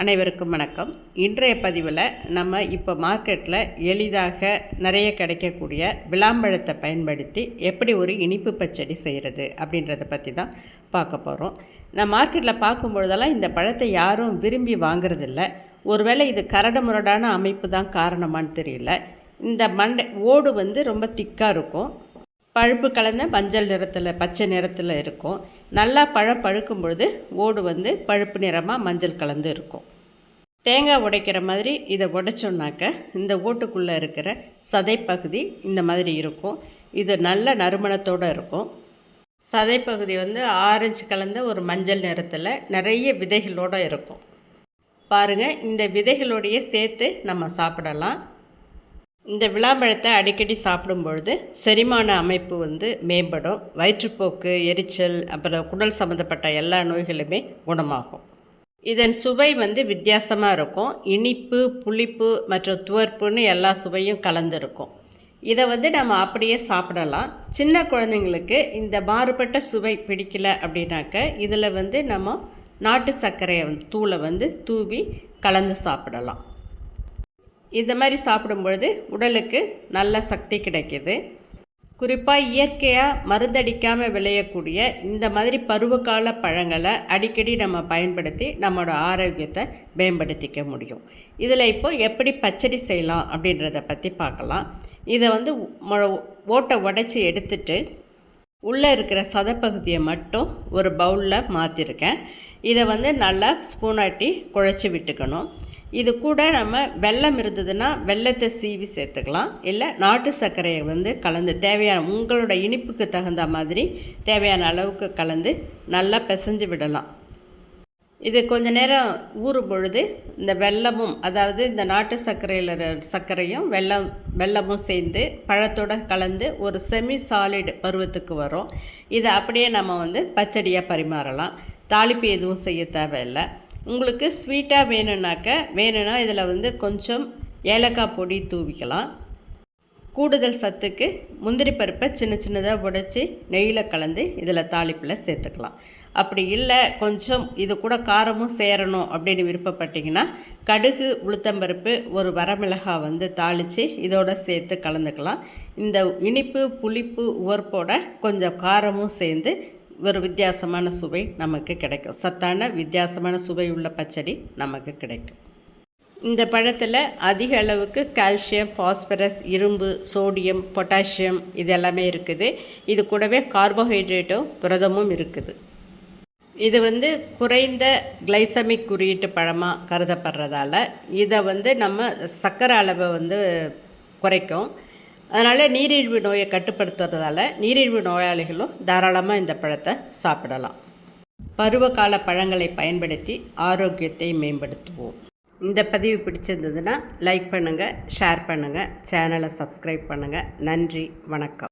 அனைவருக்கும் வணக்கம். இன்றைய பதிவில் நம்ம இப்போ மார்க்கெட்டில் எளிதாக நிறைய கிடைக்கக்கூடிய விளாம்பழத்தை பயன்படுத்தி எப்படி ஒரு இனிப்பு பச்சடி செய்கிறது அப்படின்றத பற்றி தான் பார்க்க போகிறோம் நான் மார்க்கெட்டில் பார்க்கும்பொழுதெல்லாம் இந்த பழத்தை யாரும் விரும்பி வாங்குறதில்ல. ஒருவேளை இது கரடு முரடான அமைப்பு தான் காரணமான்னு தெரியல. இந்த மண்டை ஓடு வந்து ரொம்ப திக்காக இருக்கும். பழுப்பு கலந்த மஞ்சள் நிறத்தில் பச்சை நிறத்தில் இருக்கும். நல்லா பழம் பழுக்கும் பொழுது ஓடு வந்து பழுப்பு நிறமாக மஞ்சள் கலந்து இருக்கும். தேங்காய் உடைக்கிற மாதிரி இதை உடைச்சோம்னாக்க இந்த ஓட்டுக்குள்ளே இருக்கிற சதைப்பகுதி இந்த மாதிரி இருக்கும். இது நல்ல நறுமணத்தோடு இருக்கும். சதைப்பகுதி வந்து ஆரஞ்சு கலந்த ஒரு மஞ்சள் நிறத்தில் நிறைய விதைகளோடு இருக்கும். பாருங்கள் இந்த விதைகளோடையே சேர்த்து நம்ம சாப்பிடலாம். இந்த விளாம்பழத்தை அடிக்கடி சாப்பிடும் பொழுது செரிமான அமைப்பு வந்து மேம்படும். வயிற்றுப்போக்கு எரிச்சல் அப்புறம் குடல் சம்மந்தப்பட்ட எல்லா நோய்களுமே குணமாகும். இதன் சுவை வந்து வித்தியாசமாக இருக்கும். இனிப்பு புளிப்பு மற்றும் துவர்ப்புன்னு எல்லா சுவையும் கலந்துருக்கும். இதை வந்து நம்ம அப்படியே சாப்பிடலாம். சின்ன குழந்தைங்களுக்கு இந்த மாறுபட்ட சுவை பிடிக்கல அப்படின்னாக்க இதில் வந்து நம்ம நாட்டு சர்க்கரையை தூளை வந்து தூவி கலந்து சாப்பிடலாம். இந்த மாதிரி சாப்பிடும்பொழுது உடலுக்கு நல்ல சக்தி கிடைக்கிது. குறிப்பாக இயற்கையாக மருந்தடிக்காமல் விளையக்கூடிய இந்த மாதிரி பருவகால பழங்களை அடிக்கடி நம்ம பயன்படுத்தி நம்மளோட ஆரோக்கியத்தை மேம்படுத்திக்க முடியும். இதில் இப்போது எப்படி பச்சடி செய்யலாம் அப்படின்றத பற்றி பார்க்கலாம். இதை வந்து ஓட்டை உடச்சி எடுத்துட்டு உள்ளே இருக்கிற சதப்பகுதியை மட்டும் ஒரு பவுலில் மாற்றிருக்கேன் இதை வந்து நல்லா ஸ்பூனாட்டி குழச்சி விட்டுக்கணும். இது கூட நம்ம வெல்லம் இருந்ததுன்னா வெள்ளத்தை சீவி சேர்த்துக்கலாம். இல்லை நாட்டு சர்க்கரையை வந்து கலந்து தேவையான உங்களோட இனிப்புக்கு தகுந்த மாதிரி தேவையான அளவுக்கு கலந்து நல்லா பிசைஞ்சு விடலாம். இது கொஞ்ச நேரம் ஊறும் பொழுது இந்த வெல்லமும் அதாவது இந்த நாட்டு சர்க்கரையில் சர்க்கரையும் வெல்லம் வெல்லமும் சேர்ந்து பழத்தோடு கலந்து ஒரு செமி சாலிட் பருவத்துக்கு வரும். இதை அப்படியே நம்ம வந்து பச்சடியாக பரிமாறலாம். தாளிப்பு எதுவும் செய்ய தேவையில்லை. உங்களுக்கு ஸ்வீட்டாக வேணும்னாக்க வேணும்னா இதில் வந்து கொஞ்சம் ஏலக்காய் பொடி தூவிக்கலாம். கூடுதல் சத்துக்கு முந்திரி பருப்பை சின்ன சின்னதாக உடைச்சி நெய்யில் கலந்து இதில் தாளிப்பில் சேர்த்துக்கலாம். அப்படி இல்லை கொஞ்சம் இது கூட காரமும் சேரணும் அப்படின்னு விருப்பப்பட்டிங்கன்னா கடுகு உளுத்தம்பருப்பு ஒரு வரமிளகாய் வந்து தாளித்து இதோடு சேர்த்து கலந்துக்கலாம். இந்த இனிப்பு புளிப்பு உவர்ப்போட கொஞ்சம் காரமும் சேர்ந்து ஒரு வித்தியாசமான சுவை நமக்கு கிடைக்கும். சத்தான வித்தியாசமான சுவை உள்ள பச்சடி நமக்கு கிடைக்கும். இந்த பழத்தில் அதிக அளவுக்கு கால்சியம் பாஸ்பரஸ் இரும்பு சோடியம் பொட்டாசியம் இது எல்லாமே இருக்குது. இது கூடவே கார்போஹைட்ரேட்டும் புரதமும் இருக்குது. இது வந்து குறைந்த கிளைசமிக் குறியீட்டு பழமாக கருதப்படுறதால இதை வந்து நம்ம சர்க்கரை அளவை வந்து குறைக்கும். அதனால் நீரிழிவு நோயை கட்டுப்படுத்துறதால நீரிழிவு நோயாளிகளும் தாராளமாக இந்த பழத்தை சாப்பிடலாம். பருவகால பழங்களை பயன்படுத்தி ஆரோக்கியத்தை மேம்படுத்துவோம். இந்த பதிவு பிடிச்சிருந்ததுன்னா லைக் பண்ணுங்கள் ஷேர் பண்ணுங்கள் சேனலை சப்ஸ்கிரைப் பண்ணுங்கள் நன்றி வணக்கம்.